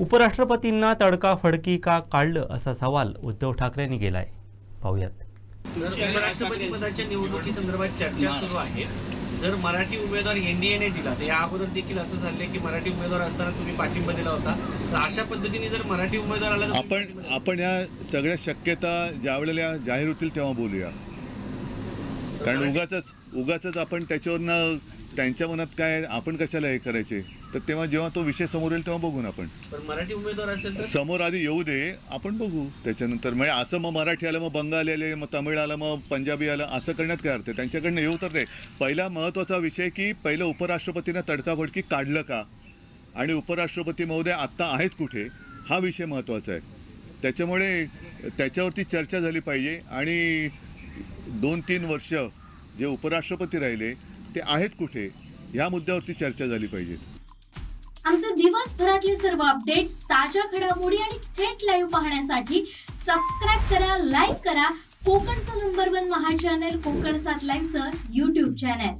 उपराष्ट्रपतींना तडकाफडकी का काढलं असा सवाल उद्धव ठाकरेंनी केलाय. पाहूयात. उपराष्ट्रपती पदाच्या निवडणुकी संदर्भात चर्चा सुरू आहे जर मराठी उमेदवार एनडीएने दिला तर या अगोदर देखील असं झालंय की मराठी उमेदवार असताना तुम्ही पाठिंबा दिला होता. तर अशा पद्धतीने जर मराठी उमेदवार आला आपण? आपण या सगळ्या शक्यता ज्या वेळेला जाहीर होतील तेव्हा बोलूया. कारण उगाच उगाच आपण त्याच्यावरनं त्यांच्या मनात काय आपण कशाला हे करायचे? तर तेव्हा जेव्हा तो विषय समोर येईल तेव्हा बघू ना आपण. पण मराठी उमेदवार असेल तर? समोर आधी येऊ दे आपण बघू. त्याच्यानंतर म्हणजे असं मग मराठी आलं मग बंगाली आले मग तमिळ आलं मग पंजाबी आलं असं करण्यात काय अर्थ आहे? त्यांच्याकडनं येऊ तर दे. पहिला महत्त्वाचा विषय की पहिलं उपराष्ट्रपतीनं तडकाफडकी काढलं का? आणि उपराष्ट्रपती महोदय आत्ता आहेत कुठे? हा विषय महत्त्वाचा आहे. त्याच्यामुळे त्याच्यावरती चर्चा झाली पाहिजे आणि दोन तीन वर्ष जे उपराष्ट्रपती राहिले ते आहेत कुठे? या मुद्द्यावरती चर्चा झाली पाहिजे. आमचे दिवसभरातले सर्व अपडेट्स ताज्या घडामोडी आणि थेट लाईव्ह पाहण्यासाठी सबस्क्राईब करा लाईक करा. कोकणचं नंबर वन महा चॅनल कोकण सात लाईनचं युट्यूब चॅनल